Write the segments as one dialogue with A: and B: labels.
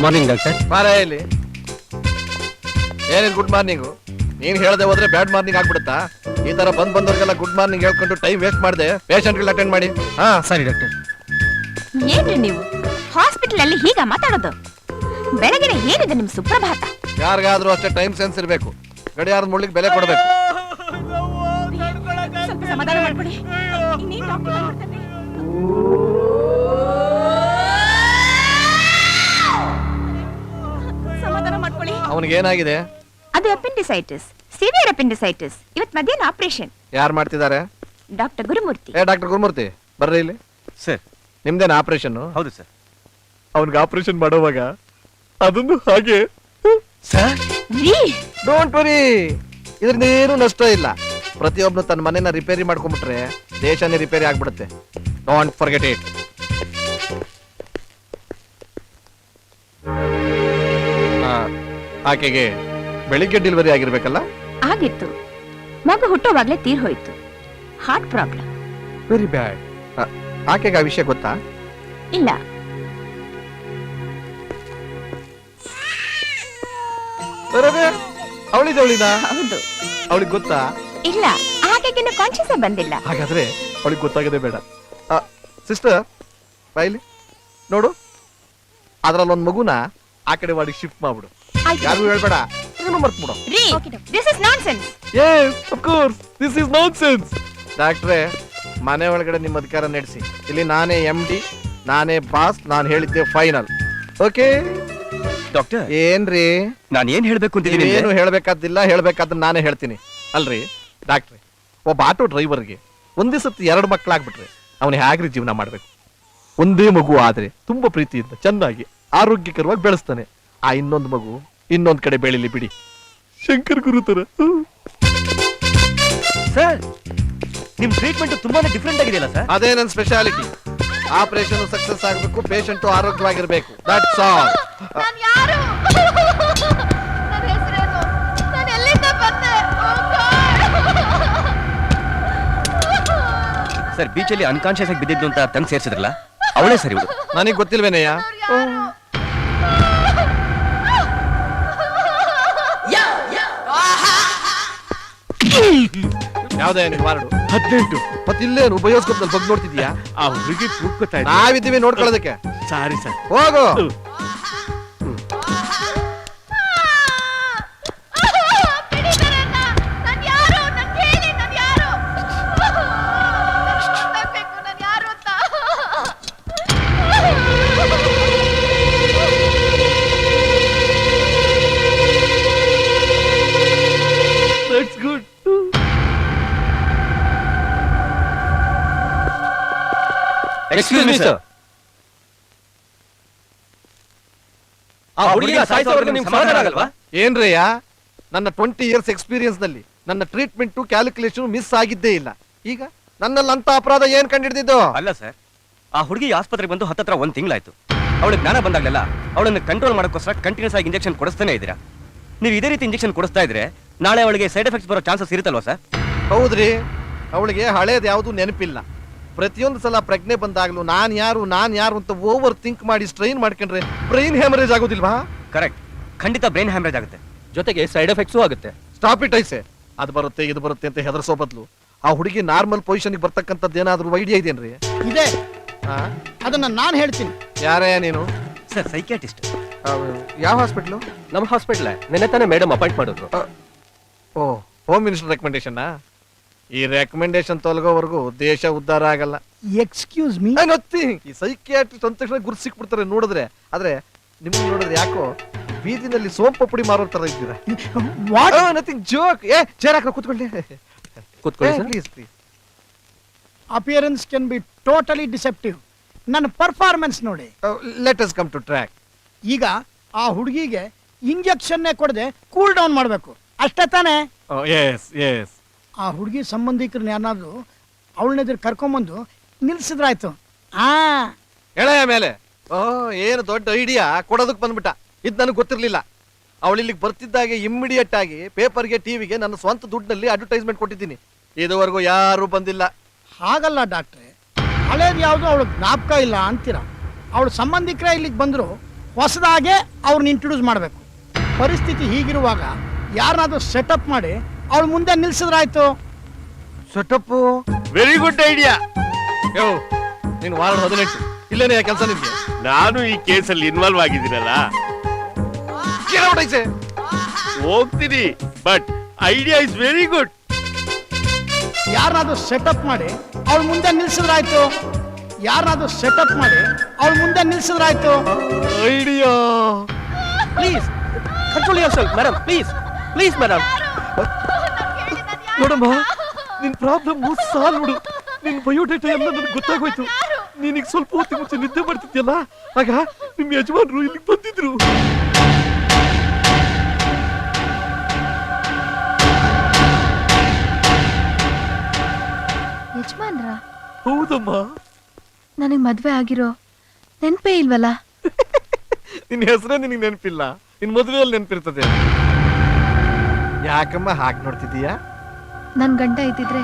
A: Good morning doctor
B: ಬಾರ ಇಲ್ಲಿ. ಏನೇನು ಗುಡ್ ಮಾರ್ನಿಂಗು ನೀನು ಹೇಳದೆ ಹೋದ್ರೆ ಬ್ಯಾಡ್ ಮಾರ್ನಿಂಗ್ ಆಗ್ಬಿಡುತ್ತಾ? ಈ ತರ ಬಂದ್ ಬಂದವ್ರಿಗೆಲ್ಲ ಗುಡ್ ಮಾರ್ನಿಂಗ್ ಹೇಳ್ಕೊಂಡು ಟೈಮ್ ವೇಸ್ಟ್ ಮಾಡಿದೆ ಪೇಷಂಟ್ಗಳು ಅಟೆಂಡ್ ಮಾಡಿ. ಹಾ?
A: ಸರಿ ಡಾಕ್ಟರ್
C: ಏನ್ರಿ ನೀವು? ಹಾಸ್ಪಿಟಲ್ ಅಲ್ಲಿ ಹೀಗ ಮಾತಾಡೋದು? ಬೆಳಗಿನ ಏನಿದೆ ನಿಮ್ ಸುಪ್ರಭಾತ?
B: ಯಾರಿಗಾದ್ರೂ ಅಷ್ಟೇ ಟೈಮ್ ಸೆನ್ಸ್ ಇರಬೇಕು. ಗಡಿಯಾರದ ಮುಳ್ಳಿಗೆ ಬೆಲೆ ಕೊಡಬೇಕು.
C: ಸ್ವಲ್ಪ ಸಮಾಧಾನ ಮಾಡ್ಕೊಡಿ. ಇನ್ನೇನ್ ಡಾಕ್ಟರ್.
B: ಅವನಿಗೆ ಏನಾಗಿದೆ
C: ಅದು ಅಪೆಂಡಿಸೈಟಿಸ್ ಸಿವಿಯರ್ ಅಪೆಂಡಿಸೈಟಿಸ್. ಇವತ್ತು ಮಧ್ಯಾಹ್ನ ಆಪರೇಷನ್.
B: ಯಾರು ಮಾಡ್ತಿದ್ದಾರೆ?
C: ಡಾಕ್ಟರ್ ಗುರುಮೂರ್ತಿ.
B: ಏ ಡಾಕ್ಟರ್ ಗುರುಮೂರ್ತಿ ಬರ್ರಿ ಇಲ್ಲಿ.
A: ಸರ್.
B: ನಿಮ್ದೇನ ಆಪರೇಷನ್
A: ಹೌದು ಸರ್.
B: ಅವನಿಗೆ ಆಪರೇಷನ್ ಮಾಡುವಾಗ ಅದನ್ನು ಹಾಗೆ.
A: ಸರ್?
C: ರೀ.
B: ಡೋಂಟ್ ವರಿ ಇದರಿಂದ ಏನು ನಷ್ಟ ಇಲ್ಲ. ಪ್ರತಿಯೊಬ್ಬನು ತನ್ನ ಮನೆನ ರಿಪೇರಿ ಮಾಡ್ಕೊಂಡ್ಬಿಟ್ರೆ ದೇಶನೇ ರಿಪೇರಿ ಆಗ್ಬಿಡುತ್ತೆ. ಡೋಂಟ್ ಫರ್ಗೆಟ್ ಇಟ್ ಆಕೆಗೆ ಬೆಳಿಗ್ಗೆ ಡೆಲಿವರಿ ಆಗಿರ್ಬೇಕಲ್ಲ?
C: ಆಗಿತ್ತು. ಮಗು ಹುಟ್ಟೋವಾಗ್ಲೇ ತೀರ್ ಹೋಯ್ತು. ಹಾರ್ಟ್ ಪ್ರಾಬ್ಲಮ್
B: ವೆರಿ ಬ್ಯಾಡ್ ಆಕೆಗೆ ಆ ವಿಷಯ ಗೊತ್ತಾ?
C: ಇಲ್ಲ.
B: ಅವಳಿದ ಅವಳಿದ
C: ಹೌದು.
B: ಅವಳಿಗೆ ಗೊತ್ತಾ?
C: ಇಲ್ಲ. ಆಕೆಗಿನ್ನು ಕಾನ್ಶಿಯಸ್ ಬಂದಿಲ್ಲ.
B: ಹಾಗಾದ್ರೆ ಅವಳಿಗೆ ಗೊತ್ತಾಗದೆ ಬೇಡ. ಸಿಸ್ಟರ್ ಬಾಯ್ಲಿ ನೋಡು. ಅದ್ರಲ್ಲಿ ಒಂದು ಮಗುನ ಆ ಕಡೆ ವಾಡಿಗೆ ಶಿಫ್ಟ್ ಮಾಡ್ಬಿಡು. ಯಾರಿಗೂ ಹೇಳ್ಬೇಡ. ನೀನು ಮರ್ತ್ಬಿಡು.
C: ರೀ this is nonsense
B: Yes, of this is nonsense. ಡಾಕ್ಟ್ರೇ ಮನೆ ಒಳಗಡೆ ನಿಮ್ಮ ಅಧಿಕಾರ ನಡೆಸಿ. ಇಲ್ಲಿ ನಾನೇ ಎಂ ಡಿ ನಾನೇ ಬಾಸ್ ನಾನು ಹೇಳಿದ್ದೆ ಫೈನಲ್ ಓಕೆ
A: ಡಾಕ್ಟರ್
B: ಏನ್ರಿ?
A: ನಾನು ಏನ್ ಹೇಳ್ಬೇಕು ಅಂತಿದ್ದೀನಿ
B: ಏನು ಹೇಳ್ಬೇಕಾದಿಲ್ಲ ಹೇಳ್ಬೇಕಾದ್ರೆ ನಾನೇ ಹೇಳ್ತೀನಿ. ಅಲ್ರಿ? ಡಾಕ್ಟ್ರೆ ಒಬ್ಬ ಆಟೋ ಡ್ರೈವರ್ಗೆ ಒಂದೇ ಸತಿ ಎರಡು ಮಕ್ಕಳಾಗ್ಬಿಟ್ರೆ ಅವನು ಹೇಗ್ರಿ ಜೀವನ ಮಾಡ್ಬೇಕು? ಒಂದೇ ಮಗು ಆದ್ರೆ ತುಂಬಾ ಪ್ರೀತಿಯಿಂದ ಚೆನ್ನಾಗಿ ಆರೋಗ್ಯಕರವಾಗಿ ಬೆಳೆಸ್ತಾನೆ. ಆ ಇನ್ನೊಂದು ಮಗು ಇನ್ನೊಂದ್ ಕಡೆ ಬೆಳಿಲಿ ಬಿಡಿ. ಶಂಕರ್ ಗುರು ತರ.
A: ಸರ್ ನಿಮ್ ಟ್ರೀಟ್ಮೆಂಟ್ ತುಂಬಾನೇ ಡಿಫ್ರೆಂಟ್ ಆಗಿದೆಯಲ್ಲ ಸರ್?
B: ಅದೇ ನನ್ನ ಸ್ಪೆಷಾಲಿಟಿ ಆಪರೇಷನ್ ಸಕ್ಸಸ್ ಆಗಬೇಕು ಪೇಷಂಟ್ ಆರೋಗ್ಯವಾಗಿರ್ಬೇಕು. ದಟ್ಸ್ ಆಲ್
D: ನಾನ್ ಯಾರು? ನನ್ನ ಹೆಸರೇನು ನಾನು ಎಲ್ಲಿಂದ ಬಂದೆ?
A: ಸರ್ ಬೀಚಲ್ಲಿ ಅನ್ಕಾನ್ಶಿಯಸ್ ಆಗಿ ಬಿದ್ದಿದ್ದು ಅಂತ ತಂಗ್ ಸೇರಿಸಿದ್ರಲ್ಲ? ಅವಳೇ ಸರಿ ಇವಳು.
B: ನನಗೆ ಗೊತ್ತಿಲ್ವೇನಯ್ಯ? ಯಾವ್ದೇ ವಾರ್ಡು
E: ಹದಿನೆಂಟು.
B: ಮತ್ತಿಲ್ಲೇನು ಬಯೋಸ್ಕೋಪ್ನಲ್ಲಿ ಬಗ್ಗೆ ನೋಡ್ತಿದ್ಯಾ
E: ಆ ಹುಡುಗಿ ಇದ್ದ
B: ನಾವಿದ್ದೀವಿ ನೋಡ್ಕೊಳ್ಳೋದಕ್ಕೆ.
E: Sorry sir.
B: ಹೋಗು.
A: ಎಕ್ಸ್ಕ್ಯೂಸ್ ಮೀ ಸರ್ ಆ ಹುಡುಗಿನ ಸಾಯಿಸೋವರೆಗೂ ನಿಮ್ಗೆ ಸಮಾಧಾನ ಆಗಲ್ವಾ?
B: ಏನ್ರಯ್ಯ ನನ್ನ ಟ್ವೆಂಟಿ ಇಯರ್ಸ್ ಎಕ್ಸ್ಪೀರಿಯನ್ಸ್ನಲ್ಲಿ ನನ್ನ ಟ್ರೀಟ್ಮೆಂಟ್ ಕ್ಯಾಲ್ಕುಲೇಷನ್ ಮಿಸ್ ಆಗಿದ್ದೇ ಇಲ್ಲ. ಈಗ ನನ್ನಲ್ಲಿ ಅಂತ ಅಪರಾಧ ಏನ್ ಕಂಡಿಡ್ದಿದ್ದು?
A: ಅಲ್ಲ ಸರ್ ಆ ಹುಡುಗಿ ಆಸ್ಪತ್ರೆಗೆ ಬಂದು ಹತ್ತತ್ರ ಒಂದ್ ತಿಂಗಳಾಯ್ತು. ಅವಳಿಗೆ ಜ್ಞಾನ ಬಂದಾಗಲೆಲ್ಲ ಅವಳನ್ನು ಕಂಟ್ರೋಲ್ ಮಾಡೋಕ್ಕೋಸ್ಕರ ಕಂಟಿನ್ಯೂಸ್ ಆಗಿ ಇಂಜೆಕ್ಷನ್ ಕೊಡಿಸ್ತಾನೆ ಇದ್ದೀರಾ? ನೀವು ಇದೇ ರೀತಿ ಇಂಜೆಕ್ಷನ್ ಕೊಡಿಸ್ತಾ ಇದ್ರೆ ನಾಳೆ ಅವಳಿಗೆ ಸೈಡ್ ಎಫೆಕ್ಟ್ಸ್ ಬರೋ ಚಾನ್ಸಸ್ ಇರುತ್ತಲ್ವಾ ಸರ್
B: ಹೌದ್ರಿ. ಅವಳಿಗೆ ಹಳೇದು ಯಾವುದು ನೆನಪಿಲ್ಲ. ಪ್ರತಿಯೊಂದು ಸಲ ಪ್ರಜ್ಞೆ ಬಂದಾಗ್ಲೂ ನಾನ್ ಯಾರು ನಾನ್ ಯಾರು ಅಂತ ಓವರ್ ಥಿಂಕ್ ಮಾಡಿ ಸ್ಟ್ರೈನ್ ಮಾಡ್ಕೊಂಡ್ರೆ ಬ್ರೈನ್ ಹ್ಯಾಮರೇಜ್ ಆಗೋದಿಲ್ವಾ?
A: ಕರೆಕ್ಟ್ ಖಂಡಿತ ಬ್ರೈನ್ ಹ್ಯಾಮರೇಜ್ ಆಗುತ್ತೆ.
F: ಜೊತೆಗೆ ಸೈಡ್ ಎಫೆಕ್ಟ್ಸು ಆಗುತ್ತೆ.
B: Stop it I. ಅದು ಬರುತ್ತೆ ಇದು ಬರುತ್ತೆ ಅಂತ ಹೆದರ್ಸೋ ಬದಲು. ಆ ಹುಡುಗಿ ನಾರ್ಮಲ್ ಪೊಸಿಷನ್ಗೆ ಬರ್ತಕ್ಕಂಥದ್ದು ಏನಾದರೂ ಐಡಿಯಾ ಇದೇನ್ರಿ?
G: ಇದೆ.
B: ಆ?
G: ಅದನ್ನ ನಾನು ಹೇಳ್ತೀನಿ.
B: ಯಾರೇ ನೀನು?
A: ಸರ್ ಸೈಕ್ಯಾಟಿಸ್ಟ್
B: ಯಾವ ಹಾಸ್ಪಿಟ್ಲು
F: ನಮ್ಮ ಹಾಸ್ಪಿಟ್ಲ್ ನೆನ್ನೆ ತಾನೇ ಮೇಡಮ್ ಅಪಾಯಿಂಟ್ ಮಾಡಿದ್ರು.
B: ಓ ಹೋಮ್ ಮಿನಿಸ್ಟರ್ ರೆಕಮೆಂಡೇಶನ್ ಈ ರೆಕಮೆಂಡೇಶನ್ ತೊಲಗೋವರೆಗೂ ದೇಶ ಉದ್ಧಾರ ಆಗಲ್ಲ.
G: ಎಕ್ಸ್ಕ್ಯೂಸ್ ಮೀ
B: ನಥಿಂಗ್ ಈ ಸೈಕಿಯಾಟ್ರಿಸ್ಟ್ ಅಂದ ತಕ್ಷಣ ಗುರು ಸಿಕ್ಬಿಡ್ತಾರೆ ನೋಡಿದ್ರೆ. ಆದ್ರೆ ನಿಮ್ಗೆ ನೋಡಿದ್ರೆ ಯಾಕೋ ಬೀದಿನಲ್ಲಿ ಸೋಂಪು ಪುಡಿ ಮಾರೋ ತರ ಇದ್ದೀರಾ?
G: ವಾಟ್
B: ನಥಿಂಗ್ ಜೋಕ್ ಏ ಚೇರ್ ಹಾಕ ಕೂತ್ಕೊಳ್ಳಿ.
F: ಕೂತ್ಕೊಳ್ಳಿ
B: please please
G: appearance can be totally deceptive ನನ್ನ ಪರ್ಫಾರ್ಮೆನ್ಸ್ ನೋಡಿ.
B: Let us come to track
G: ಈಗ ಆ ಹುಡುಗಿಗೆ ಇಂಜೆಕ್ಷನ್ನೇ ಕೊಡದೆ ಕೂಲ್ ಡೌನ್ ಮಾಡಬೇಕು. ಅಷ್ಟೇ ತಾನೇ?
B: ಎಸ್ ಎಸ್
G: ಆ ಹುಡುಗಿ ಸಂಬಂಧಿಕರನ್ನ ಯಾರನ್ನಾದ್ರೂ ಅವಳನ್ನೆದುರು ಕರ್ಕೊಂಬಂದು ನಿಲ್ಸಿದ್ರಾಯ್ತು. ಆ.
B: ಎಳೆಯ ಮೇಲೆ. ಓ ಏನು ದೊಡ್ಡ ಐಡಿಯಾ? ಕೊಡೋದಕ್ಕೆ ಬಂದ್ಬಿಟ್ಟ. ಇದು ನನಗೆ ಗೊತ್ತಿರಲಿಲ್ಲ. ಅವಳು ಇಲ್ಲಿಗೆ ಬರ್ತಿದ್ದಾಗೆ ಇಮ್ಮಿಡಿಯೇಟ್ ಆಗಿ ಪೇಪರ್ಗೆ ಟಿವಿಗೆ ನನ್ನ ಸ್ವಂತ ದುಡ್ಡಲ್ಲಿ ಅಡ್ವರ್ಟೈಸ್ಮೆಂಟ್ ಕೊಟ್ಟಿದ್ದೀನಿ. ಇದುವರೆಗೂ ಯಾರು ಬಂದಿಲ್ಲ.
G: ಹಾಗಲ್ಲ ಡಾಕ್ಟ್ರೆ. ಹಳೇದು ಯಾವುದು ಅವಳು ಜ್ಞಾಪಕ ಇಲ್ಲ ಅಂತೀರ. ಅವಳು ಸಂಬಂಧಿಕರೇ ಇಲ್ಲಿಗೆ ಬಂದರು ಹೊಸದಾಗೆ ಅವ್ರನ್ನ ಇಂಟ್ರೊಡ್ಯೂಸ್ ಮಾಡಬೇಕು. ಪರಿಸ್ಥಿತಿ ಹೀಗಿರುವಾಗ ಯಾರನ್ನಾದ್ರೂ ಸೆಟಪ್ ಮಾಡಿ ಅವಳ ಮುಂದೆ ನಿಲ್ಸಿದ್ರಾಯ್ತು.
B: ಸೆಟಪ್ಪು.
E: ವೆರಿ ಗುಡ್ ಐಡಿಯಾ
B: ಯೋ ನೀನು ವಾರ ಹದಿನೆಂಟು. ಇಲ್ಲೇನೆ ಕೆಲಸ ನಿಮಗೆ
E: ನಾನು ಈ ಕೇಸಲ್ಲಿ ಇನ್ವಾಲ್ವ್ ಆಗಿದ್ದೀನಲ್ಲ. ಹೋಗ್ತೀನಿ but idea is very good
G: ಯಾರನ್ನಾದ್ರೂ ಸೆಟಪ್ ಮಾಡಿ ಅವಳ ಮುಂದೆ ನಿಲ್ಸಿದ್ರಾಯ್ತು. ಯಾರನ್ನಾದ್ರೂ ಸೆಟಪ್ ಮಾಡಿ ಅವಳ ಮುಂದೆ ನಿಲ್ಸಿದ್ರಾಯ್ತು.
B: Idea
F: please control yourself madam please please madam
B: ನೋಡಮ್ಮ ನಿನ್ ಪ್ರಾಬ್ಲಮ್ ಸಾಲ್ ನೋಡು. ನಿನ್ ಬಯೋಡೇಟಾ ಎಲ್ಲ ನನಗೆ ಗೊತ್ತಾಗೋಯ್ತು. ನೀನೀಗ ಸ್ವಲ್ಪ ಹೊತ್ತಿ ಮುಂಚೆ ನಿದ್ದೆ ಮಾಡ್ತಿದ್ಯಲ್ಲ? ಆಗ ನಿಮ್ ಯಜಮಾನ್ರು ಇಲ್ಲಿಗೆ ಬಂದಿದ್ರು.
C: ಯಜಮಾನ್ರ?
B: ಹೌದಮ್ಮ.
C: ನನಗೆ ಮದ್ವೆ ಆಗಿರೋ ನೆನ್ಪೇ ಇಲ್ವಲ್ಲ?
B: ನಿನ್ ಹೆಸರೇ ನಿನಗೆ ನೆನಪಿಲ್ಲ. ನಿನ್ ಮದುವೆಯಲ್ಲಿ ನೆನಪಿರ್ತದೆ. ಯಾಕಮ್ಮ ಹಾಗೆ ನೋಡ್ತಿದೀಯಾ
C: ನನ್ ಗಂಡ ಇದ್ದಿದ್ರೆ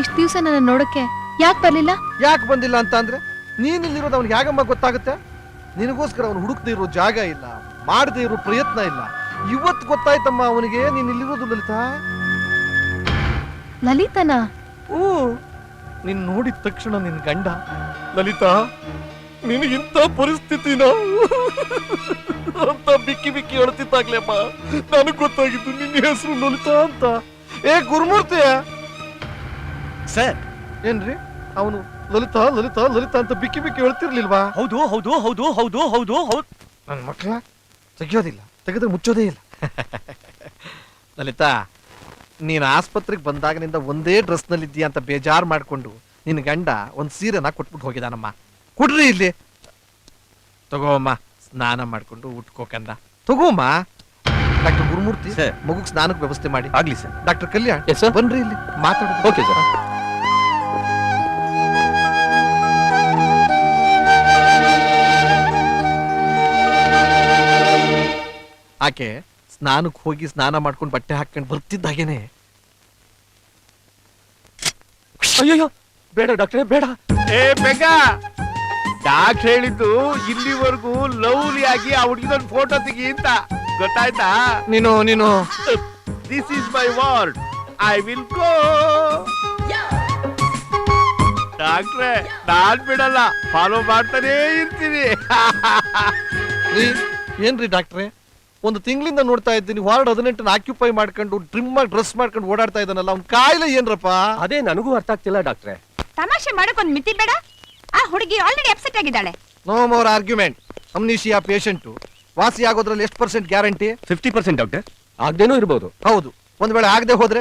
C: ಇಷ್ಟು ದಿವಸ ನನ್ನ ನೋಡಕ್ಕೆ ಯಾಕೆ ಬರ್ಲಿಲ್ಲ?
B: ಯಾಕೆ ಬಂದಿಲ್ಲ ಅಂತ ಅಂದ್ರೆ ನೀನ್ ಇಲ್ಲಿರೋದು ಅವ್ನಿಗೆ ಯಾಗಮ್ಮ ಗೊತ್ತಾಗುತ್ತೆ? ನಿನಗೋಸ್ಕರ ಅವನು ಹುಡುಕ್ದೇ ಇರೋ ಜಾಗ ಇಲ್ಲ ಮಾಡದೇ ಇರೋ ಪ್ರಯತ್ನ ಇಲ್ಲ. ಇವತ್ತು ಗೊತ್ತಾಯ್ತಮ್ಮ ಅವನಿಗೆ ನೀನ್ ಇಲ್ಲಿರೋದು ಲಲಿತಾ?
C: ಲಲಿತನ?
B: ಓ ನಿನ್ ನೋಡಿದ ತಕ್ಷಣ ನಿನ್ ಗಂಡ ಲಲಿತಾ ನಿನಗಿಂತ ಪರಿಸ್ಥಿತಿನ ಅಂತ ಬಿಕ್ಕಿ ಬಿಕ್ಕಿ ಹೇಳ್ತಿದ್ದಾಗ್ಲೇಮ್ಮ ನನಗ್ ಗೊತ್ತಾಗಿದ್ದು ನಿನ್ನ ಹೆಸರು ಲಲಿತಾ ಅಂತ. ಏ ಗುರುಮೂರ್ತಿ!
A: ಸರ್.
B: ಏನ್ರಿ? ಅವನು ಲಲಿತ ಲಲಿತ ಲಲಿತ ಅಂತ ಬಿಕ್ಕಿ ಬಿಕ್ಕಿ ಹೇಳ್ತಿರ್ಲಿಲ್ವಾ?
A: ಹೌದು ಹೌದು ಹೌದು ಹೌದು ಹೌದು ಹೌದು.
B: ನನ್ನ ಮಕ್ಕಳ ತೆಗಿಯೋದಿಲ್ಲ ತೆಗೆದ್ರೆ ಮುಚ್ಚೋದೇ ಇಲ್ಲ. ಲಲಿತಾ ನೀನು ಆಸ್ಪತ್ರೆಗೆ ಬಂದಾಗನಿಂದ ಒಂದೇ ಡ್ರೆಸ್ನಲ್ಲಿದ್ದೀಯ ಅಂತ ಬೇಜಾರು ಮಾಡಿಕೊಂಡು ನಿನ್ನ ಗಂಡ ಒಂದು ಸೀರೆನ ಕೊಟ್ಬಿಟ್ಟು ಹೋಗಿದಾನಮ್ಮ. ಕೊಡ್ರಿ ಇಲ್ಲಿ. ತಗೋಮ್ಮ ಸ್ನಾನ ಮಾಡ್ಕೊಂಡು ಉಟ್ಕೋಕಂದ ತಗೋಮ್ಮ. Doctor Gurumurthy
A: sir.
B: ಮಗುಗ್ ಸ್ನಾನಕ್ಕೆ ವ್ಯವಸ್ಥೆ ಮಾಡಿ.
A: ಆಗ್ಲಿ sir.
B: Doctor Kalyan
F: Yes, sir.
B: ಬನ್ರಿ ಇಲ್ಲಿ ಮಾತಾಡೋದು
F: ಓಕೆ ಸರ್
B: ಆಕೆ ಸ್ನಾನಕ್ಕೆ ಹೋಗಿ ಸ್ನಾನ ಮಾಡ್ಕೊಂಡು ಬಟ್ಟೆ ಹಾಕೊಂಡು ಬರ್ತಿದ್ದಾಗೇನೆ.
F: ಅಯ್ಯೋ ಬೇಡ ಡಾಕ್ಟ್ರೇ ಬೇಡ.
E: ಏ ಬೇಗ ಡಾಕ್ಟರ್ ಹೇಳಿದ್ದು ಇಲ್ಲಿವರೆಗೂ ಲವ್ಲಿ ಆಗಿ ಆ ಹುಡುಗಿದೊಂದು ಫೋಟೋ ತೆಗಿ ಅಂತ. ಗೊತ್ತಾಯ್ತಾ?
B: ನೀನು ನೀನು.
E: This is my ward I will go ಡಾಕ್ಟ್ರೆ ನಾನ್ ಬಿಡಲ್ಲ. ಫಾಲೋ ಮಾಡ್ತಾನೇ ಇರ್ತೀನಿ.
B: ರೀ ಏನ್ರಿ ಡಾಕ್ಟ್ರೆ? ಒಂದು ತಿಂಗಳಿಂದ ನೋಡ್ತಾ ಇದ್ದೀನಿ ವಾರ್ಡ್ ಹದಿನೆಂಟನ್ನ ಆಕ್ಯುಪೈ ಮಾಡ್ಕೊಂಡು ಟ್ರಿಮ್ ಆಗಿ ಡ್ರೆಸ್ ಮಾಡ್ಕೊಂಡು ಓಡಾಡ್ತಾ ಇದ್ದಾನಲ್ಲ ಅವ್ನ ಕಾಯಿಲೆ ಏನ್ರಪ್ಪ?
F: ಅದೇ ನನಗೂ ಅರ್ಥ ಆಗ್ತಿಲ್ಲ ಡಾಕ್ಟ್ರೆ.
C: ತಮಾಷೆ ಮಾಡಕ್ ಒಂದ್ ಮಿತಿ ಬೇಡ? ಆ ಹುಡುಗಿ ಆಲ್ರೆಡಿ ಅಪ್ಸೆಟ್ ಆಗಿದ್ದಾಳೆ.
B: No more argument amnesia patient ವಾಸಿ ಆಗೋದ್ರಲ್ಲಿ ಎಷ್ಟು percent guarantee?
A: Fifty percent doctor.
F: ಆಗ್ದೇನೂ ಇರ್ಬೋದು.
B: ಹೌದು. ಒಂದ್ ವೇಳೆ ಆಗದೆ ಹೋದ್ರೆ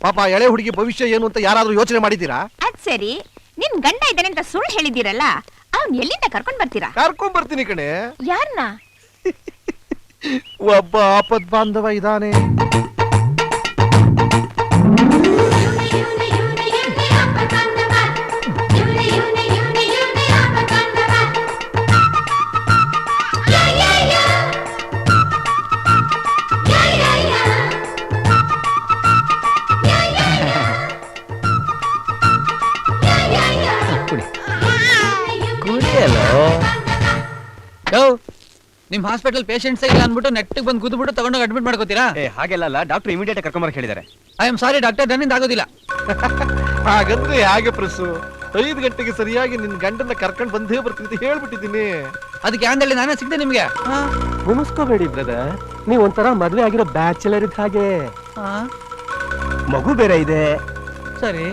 B: ಪಾಪ ಎಳೆ ಹುಡುಗಿ ಭವಿಷ್ಯ ಏನು ಅಂತ ಯಾರಾದ್ರೂ ಯೋಚನೆ ಮಾಡಿದ್ದೀರಾ?
C: ಅದ್ ಸರಿ. ನಿಮ್ ಗಂಡ ಇದ್ದಾನೆ ಅಂತ ಸುಳ್ಳು ಹೇಳಿದಿರಲ್ಲ ಅವ್ನ್ ಎಲ್ಲಿಂದ ಕರ್ಕೊಂಡ್ ಬರ್ತೀರಾ?
B: ಕರ್ಕೊಂಡ್ ಬರ್ತೀನಿ ಕಣೆ.
C: ಯಾರನ್ನ
B: ಒಬ್ಬ ಆಪದ್ ಬಾಂಧವ ಇದಾನೆ
H: ನಿಮ್ ಹಾಸ್ಪಿಟಲ್ ಪೇಷಂಟ್ಸ್ ಇಲ್ಲ ಅಂದ್ಬಿಟ್ಟು ನೆಟ್ಟಿಗೆ ಬಂದು ಕುದ್ಬಿಟ್ಟು ತಗೊಂಡೋಗಿ ಅಡ್ಮಿಟ್ ಮಾಡ್ಕೋತೀರಾ?
A: ಏ ಹಾಗೆಲ್ಲ ಅಲ್ಲ ಡಾಕ್ಟರ್ ಇಮಿಡಿಯೇಟ್ ಕರ್ಕೊಂಬರಕ್ ಹೇಳಿದ್ದಾರೆ
H: ಐ ಆಮ್ ಸಾರಿ ಡಾಕ್ಟರ್ ನನ್ನಿಂದ ಆಗೋದಿಲ್ಲ.
B: ಹಾಗಂದ್ರೆ ಹೇಗೆ ಪ್ರಸು? ಐದು ಗಂಟೆಗೆ ಸರಿಯಾಗಿ ನಿನ್ ಗಂಡನ್ನ ಕರ್ಕೊಂಡು ಬಂದೇ ಬರ್ತೀನಿ ಅಂತ ಹೇಳ್ಬಿಟ್ಟಿದ್ದೀನಿ.
H: ಅದಕ್ಕೆ ನಾನು ನಾನೇ ಸಿಗ್ದೆ ನಿಮ್ಗೆ.
F: ಮುನಿಸ್ಕೋಬೇಡಿ ಬ್ರದರ್. ನೀವು ಒಂಥರ ಮದುವೆ ಆಗಿರೋ ಬ್ಯಾಚುಲರ್ ಇದ್ದ ಹಾಗೆ.
H: ಹಾ,
A: ಮಗು ಬೇರೆ ಇದೆ.
H: ಸರಿ.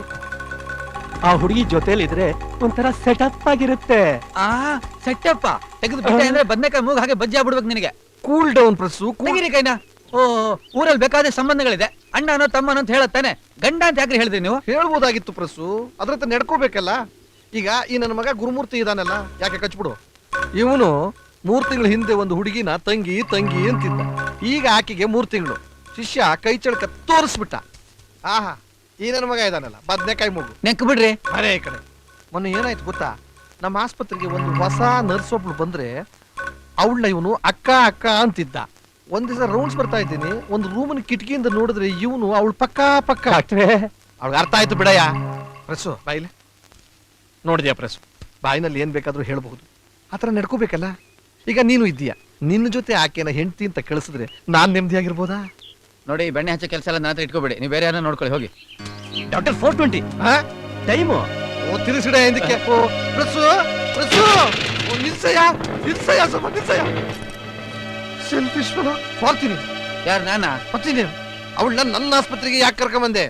F: ಆ ಹುಡುಗಿ ಜೊತೆಲಿ ಇದ್ರೆ ಒಂಥರ ಸೆಟಪ್ ಆಗಿರುತ್ತೆ.
H: ಆ ಸೆಟ್ಟಪ್ಪ ತೆಗೆದು ಬಿಟ್ಟೆ ಅಂದ್ರೆ ಬದನೆಕಾಯಿ ಮೂಗ್ ಹಾಗೆ ಬಜ್ಜಿ ಆಗ್ಬಿಡ್ಬೇಕು ನಿನಗೆ.
B: ಕೂಲ್ ಡೌನ್ ಪ್ರಸು
H: ತೆಗಿರಿ ಕೈನ. ಓ ಊರಲ್ಲಿ ಬೇಕಾದ ಸಂಬಂಧಗಳಿದೆ. ಅಣ್ಣ ಅನ್ನೋ ತಮ್ಮ ಅನ್ನೋ ಅಂತ ಹೇಳತ್ತಾನೆ. ಗಂಡ ಅಂತ ಯಾಕ್ರಿ ಹೇಳಿದ್ರಿ ನೀವು?
B: ಹೇಳ್ಬೋದಾಗಿತ್ತು ಪ್ರಸು ಅದ್ರತ್ತ ನಡ್ಕೋಬೇಕಲ್ಲ. ಈಗ ಈ ನನ್ನ ಮಗ ಗುರುಮೂರ್ತಿ ಇದಾನಲ್ಲ ಯಾಕೆ ಕಚ್ಬಿಡು? ಇವನು ಮೂರ್ ತಿಂಗಳ ಹಿಂದೆ ಒಂದು ಹುಡುಗಿನ ತಂಗಿ ತಂಗಿ ಅಂತಿದ್ದ. ಈಗ ಆಕೆಗೆ ಮೂರ್ ತಿಂಗಳು. ಶಿಷ್ಯ ಕೈ ಚಳಕ ತೋರಿಸ್ಬಿಟ್ಟ. ಆಹಾ. ಈ ನನ್ನ ಮಗ ಇದಾನಲ್ಲ ಬದ್ನೆಕಾಯಿ ಮಗು
H: ನೆಕ್ ಬಿಡ್ರಿ.
B: ಅರೆ ಈ ಕಡೆ. ಮೊನ್ನೆ ಏನಾಯ್ತು ಗೊತ್ತಾ? ನಮ್ಮ ಆಸ್ಪತ್ರೆಗೆ ಒಂದು ಹೊಸ ನರ್ಸ್ ಒಬ್ಳು ಬಂದ್ರೆ ಅವಳನ್ನ ಇವನು ಅಕ್ಕ ಅಕ್ಕ ಅಂತಿದ್ದ. ಒಂದ್ ದಿವಸ ರೌಂಡ್ಸ್ ಬರ್ತಾ ಇದ್ದೀನಿ ಒಂದು ರೂಮನ್ ಕಿಟಕಿಯಿಂದ ನೋಡಿದ್ರೆ ಇವನು ಅವಳು ಪಕ್ಕ ಪಕ್ಕ.
F: ಡಾಕ್ಟ್ರೇ.
B: ಅವಳಿಗೆ ಅರ್ಥ ಆಯ್ತು ಬಿಡಯ್ಯ. ಪ್ರೆಸ್ಸು ಬಾಯಿಲೆ ನೋಡಿದ್ಯಾ ಪ್ರಸು? ಬಾಯಿನಲ್ಲಿ ಏನ್ ಬೇಕಾದ್ರೂ ಹೇಳಬಹುದು. ಆ ಥರ ನಡ್ಕೋಬೇಕಲ್ಲ. ಈಗ ನೀನು ಇದ್ದೀಯ. ನಿನ್ನ ಜೊತೆ ಆಕೆನ ಹೆಂಡತಿ ಅಂತ ಕಳಿಸಿದ್ರೆ ನಾನ್ ನೆಮ್ಮದಿಯಾಗಿರ್ಬೋದಾ?
H: ನೋಡಿ ಬೆಣ್ಣೆ ಹಚ್ಚೋ ಕೆಲಸ ಎಲ್ಲ ನಾತ್ರ ಹತ್ರ ಇಟ್ಕೋಬೇಡಿ. ನೀವು ಬೇರೆ ಯಾರನ್ನ ನೋಡ್ಕೊಳ್ಳಿ ಹೋಗಿ.
A: ಡಾಕ್ಟರ್ ಫೋರ್ ಟ್ವೆಂಟಿ
B: ಹಾ?
A: ಟೈಮು?
B: ಓ ತಿಳಿಸಿಡ ಹಿಂದಕ್ಕೆ. ಓ ಪ್ರಸು ಪ್ರಸು! ಓ ನಿಲ್ಸಯ್ಯ ನಿಲ್ಸಯ್ಯ ಸ್ವಲ್ಪ ನಿಲ್ಸಯ್ಯ. ಸೆಲ್ಫಿಶ್ ಫೆಲೋ ಮಾಡ್ತೀನಿ
H: ಯಾರು ನಾನಾ?
B: ಬರ್ತೀನಿ ಅವಳನ್ನ ನನ್ನ ಆಸ್ಪತ್ರೆಗೆ ಯಾಕೆ ಕರ್ಕೊಂಬಂದೆ?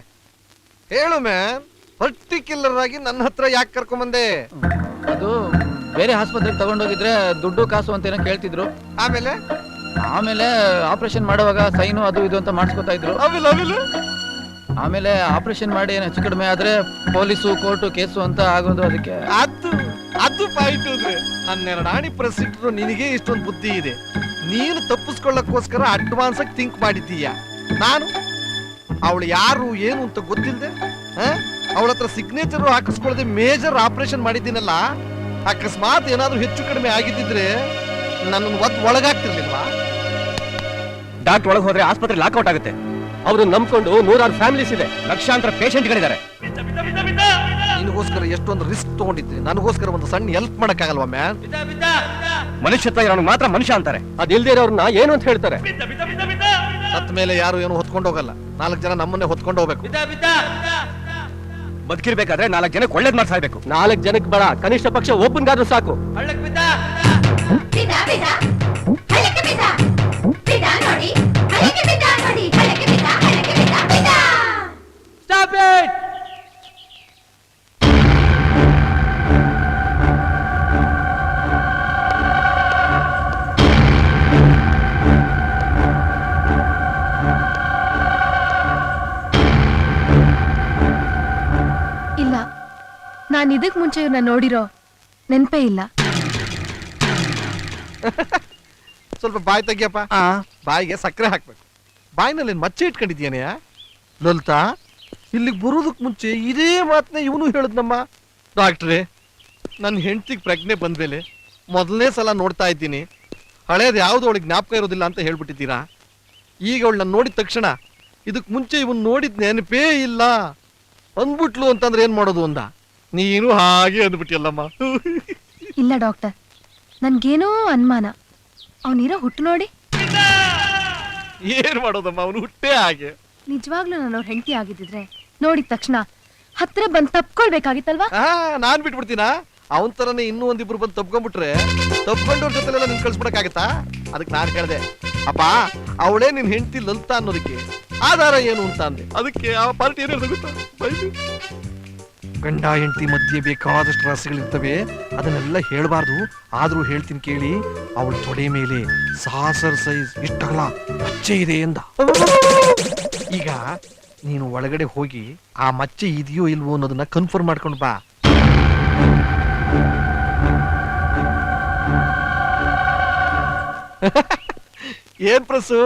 B: ಹೇಳು ಮ್ಯಾಮ್. ಪರ್ಟಿಕ್ಯುಲರ್ ಆಗಿ ನನ್ನ ಹತ್ರ ಯಾಕೆ ಕರ್ಕೊಂಬಂದೆ?
H: ಅದು ಬೇರೆ ಆಸ್ಪತ್ರೆಗೆ ತಗೊಂಡೋಗಿದ್ರೆ ದುಡ್ಡು ಕಾಸು ಅಂತ ಏನೋ ಕೇಳ್ತಿದ್ರು.
B: ಆಮೇಲೆ?
H: ಆಮೇಲೆ ಆಪರೇಷನ್ ಮಾಡುವಾಗ ಸೈನು ಅದು ಇದು ಅಂತ ಮಾಡಿಸ್ಕೊತಾ ಇದ್ರು.
B: ಆಮೇಲೆ
H: ಆಪರೇಷನ್ ಮಾಡಿ ಏನು ಹೆಚ್ಚು ಕಡಿಮೆ ಆದ್ರೆ ಪೊಲೀಸು ಕೋರ್ಟು ಕೇಸು ಅಂತ ಆಗೋದು ಅದಕ್ಕೆ.
B: ಅದು ಅದು ಪಾಯಿಂಟ್ ಅಂದ್ರೆ ಹನ್ನೆರಡು ಆಣಿ ಪ್ರೆಸ್ ಇಟ್ರು ನಿನಗೆ ಇಷ್ಟೊಂದು ಬುದ್ಧಿ ಇದೆ. ನೀನು ತಪ್ಪಿಸ್ಕೊಳ್ಳಕ್ಕೋಸ್ಕರ ಅಡ್ವಾನ್ಸ್ ಆಗಿ ಥಿಂಕ್ ಮಾಡಿದ್ದೀಯ? ನಾನು? ಅವಳು ಯಾರು ಏನು ಅಂತ ಗೊತ್ತಿಲ್ಲದೆ ಅವಳ ಹತ್ರ ಸಿಗ್ನೇಚರ್ ಹಾಕಿಸ್ಕೊಳ್ಳದೆ ಮೇಜರ್ ಆಪರೇಷನ್ ಮಾಡಿದ್ದೀನಲ್ಲ ಅಕಸ್ಮಾತ್ ಏನಾದರೂ ಹೆಚ್ಚು ಕಡಿಮೆ ಆಗಿದ್ದಿದ್ರೆ ನನ್ನನ್ನು ಒತ್ತು ಒಳಗಾಗ್ತಿರ್ಲಿಲ್ವಾ?
A: ಡಾಕ್ಟರ್ ಒಳಗೆ ಹೋದ್ರೆ ಆಸ್ಪತ್ರೆ ಲಾಕ್ಔಟ್ ಆಗುತ್ತೆ.
F: ಅವ್ರನ್ನ ನಂಬ್ಕೊಂಡು ನೂರಾರು ಫ್ಯಾಮಿಲೀಸ್ ಇದೆ.
A: ಲಕ್ಷಾಂತರ ಪೇಷಂಟ್ಗಳಿದ್ದಾರೆ
B: ನಿನಗೋಸ್ಕರ ಎಷ್ಟೊಂದು ರಿಸ್ಕ್ ತಗೊಂಡಿದ್ದೆ. ನನಗೋಸ್ಕರ ಒಂದು ಸಣ್ಣ ಹೆಲ್ಪ್ ಮಾಡಕ್ಕಾಗಲ್ವಾ ಮ್ಯಾನ್
A: ಮನುಷ್ಯತ್ವ ಇರೋನು ಮಾತ್ರ ಮನುಷ್ಯ ಅಂತಾರೆ.
F: ಅದಿಲ್ದೇ ಇರೋರ್ನ ಏನು ಅಂತ ಹೇಳ್ತಾರೆ.
B: ಸತ್ತ ಮೇಲೆ ಯಾರು ಏನು ಹೊತ್ಕೊಂಡು ಹೋಗಲ್ಲ. ನಾಲ್ಕು ಜನ ನಮ್ಮನ್ನೇ ಹೊತ್ಕೊಂಡು ಹೋಗ್ಬೇಕು.
A: ಬದುಕಿರ್ಬೇಕಾದ್ರೆ ನಾಲ್ಕು ಜನಕ್ಕೆ ಒಳ್ಳೇದ್ ಮಾಡ್ತಾ
F: ನಾಲ್ಕು ಜನಕ್ಕೆ ಬೇಡ. ಕನಿಷ್ಠ ಪಕ್ಷ ಒಬ್ಬನ್ಗಾದ್ರೂ ಸಾಕು.
C: ಇಲ್ಲ. ನಾನು ಇದಕ್ ಮುಂಚೆ ಇವ್ರನ್ನ ನೋಡಿರೋ ನೆನ್ಪೇ ಇಲ್ಲ.
B: ಸ್ವಲ್ಪ ಬಾಯಿ ತೆಗಿಯಪ್ಪ. ಬಾಯಿಗೆ ಸಕ್ಕರೆ ಹಾಕ್ಬೇಕು. ಬಾಯಿನಲ್ಲಿ ಮಚ್ಚಿ ಮಚ್ಚೆ ಇಟ್ಕೊಂಡಿದ್ಯಾನೆ ಲಲಿತಾ? ಇಲ್ಲಿಗೆ ಬರೋದಕ್ಕೆ ಮುಂಚೆ ಇದೇ ಮಾತನ್ನ ಇವನು ಹೇಳಿದ್ನಮ್ಮ. ಡಾಕ್ಟ್ರೇ ನನ್ನ ಹೆಂಡತಿಗೆ ಪ್ರಜ್ಞೆ ಬಂದ್ಮೇಲೆ ಮೊದಲನೇ ಸಲ ನೋಡ್ತಾ ಇದ್ದೀನಿ. ಹಳೇದು ಯಾವುದು ಅವಳಿಗೆ ಜ್ಞಾಪಕ ಇರೋದಿಲ್ಲ ಅಂತ ಹೇಳ್ಬಿಟ್ಟಿದ್ದೀರಾ? ಈಗ ಅವಳನ್ನ ನೋಡಿದ ತಕ್ಷಣ ಇದಕ್ಕೆ ಮುಂಚೆ ಇವನು ನೋಡಿದ ನೆನಪೇ ಇಲ್ಲ. ಅಂದ್ಬಿಟ್ಲು ಅಂತಂದ್ರೆ ಏನು ಮಾಡೋದು ಅಂದ? ನೀನು ಹಾಗೆ ಅಂದ್ಬಿಟ್ಟಿಯಲ್ಲಮ್ಮ.
C: ಇಲ್ಲ ಡಾಕ್ಟರ್ ನನಗೇನೋ ಅನುಮಾನ. ಅವನಿರೋ ಹುಟ್ಟು ನೋಡಿ.
B: ಏನು ಮಾಡೋದಮ್ಮ ಅವನು ಹುಟ್ಟೇ ಹಾಗೆ.
C: ನಿಜವಾಗ್ಲೂ ನಾನು ಅವ್ರ ಹೆಂಡತಿ ಆಗಿದ್ದಿದ್ರೆ ನೋಡಿದ ತಕ್ಷಣ ಹತ್ರ ಬಂದ್ ತಪ್ಕೊಳ್ಬೇಕಾಗಿತ್ತಲ್ವಾ?
B: ಆ ನಾನ್ ಬಿಟ್ಬಿಡ್ತೀನ? ಅವನ್ ತರನೇ ಇನ್ನೂ ಒಂದಿಬ್ರು ಬಂದು ತಪ್ಕೊಂಡ್ಬಿಟ್ರೆ ತಪ್ಕೊಂಡವ್ರ ಜೊತೆಲೆಲ್ಲ ನಿನ್ ಕಳ್ಸ್ಬಿಡಕ್ಕಾಗತ್ತಾ? ಅದಕ್ಕೆ ನಾನ್ ಹೇಳ್ದೆ, ಅಪ್ಪ, ಅವಳೇ ನಿನ್ ಹೆಂಡತಿ ಲಲಿತ ಅನ್ನೋದಕ್ಕೆ ಆಧಾರ ಏನು ಅಂತ ಅಂದೆ. ಅದಕ್ಕೆ ಆ ಪಾರ್ಟಿ ಏನು. ಗಂಡ ಹೆಂಡತಿ ಮಧ್ಯೆ ಬೇಕಾದಷ್ಟು ರಹಸ್ಯಗಳಿರ್ತವೆ, ಅದನ್ನೆಲ್ಲ ಹೇಳಬಾರ್ದು. ಆದರೂ ಹೇಳ್ತೀನಿ ಕೇಳಿ, ಅವಳ ತೊಡೆ ಮೇಲೆ ಸಾಸರ್ ಸೈಜ್ ಇಷ್ಟಲ್ಲ ಅಚ್ಚೆ ಇದೆ ಎಂದ. ಈಗ ನೀನು ಒಳಗಡೆ ಹೋಗಿ ಆ ಮಚ್ಚೆ ಇದೆಯೋ ಇಲ್ವೋ ಅನ್ನೋದನ್ನ ಕನ್ಫರ್ಮ್ ಮಾಡ್ಕೊಂಡು ಬಾ. ಏನ್ ಪ್ರಸು?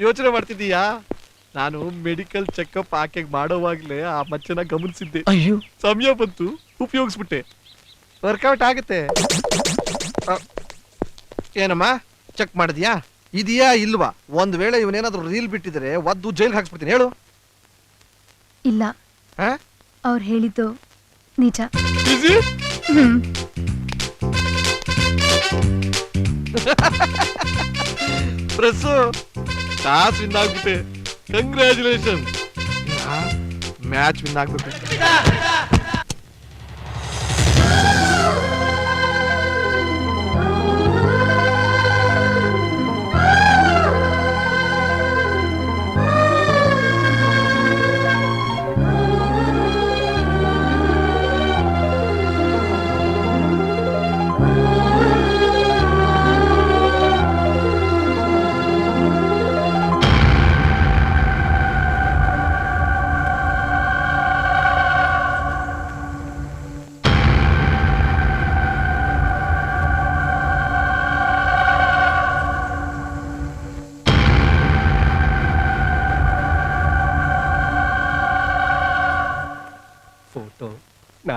B: ಯೋಚನೆ ಮಾಡ್ತಿದ್ದೀಯಾ? ನಾನು ಮೆಡಿಕಲ್ ಚೆಕಪ್ ಆಕೆ ಮಾಡೋವಾಗ್ಲೇ ಆ ಮಚ್ಚನ ಗಮನಿಸಿದ್ದೆ.
H: ಅಯ್ಯೋ.
B: ಸಮಯ ಬಂತು ಉಪಯೋಗಿಸ್ಬಿಟ್ಟೆ. ವರ್ಕೌಟ್ ಆಗುತ್ತೆ. ಅ, ಏನಮ್ಮ? ಚೆಕ್ ಮಾಡಿದ್ಯಾ? ಇದೆಯಾ ಇಲ್ವಾ? ಒಂದ್ ವೇಳೆ ಇವನೇನಾದ್ರೂ ರೀಲ್ ಬಿಟ್ಟಿದ್ರೆ ಒದ್ದು ಜೈಲ್ ಹಾಕ್ಸ್ಬಿಡ್ತೀನಿ ಹೇಳು.
C: ಇಲ್ಲ. ಅವ್ರು ಹೇಳಿದ್ದು ನಿಜ? ಹ್ಮ್.
B: ಪ್ರೆಸ್ಸು ಟಾಸ್ ವಿನ್ ಆಗ್ಬಿಟ್ಟೆ. ಕಂಗ್ರ್ಯಾಚುಲೇಷನ್ ಮ್ಯಾಚ್ ವಿನ್ ಆಗ್ಬಿಟ್ಟೆ.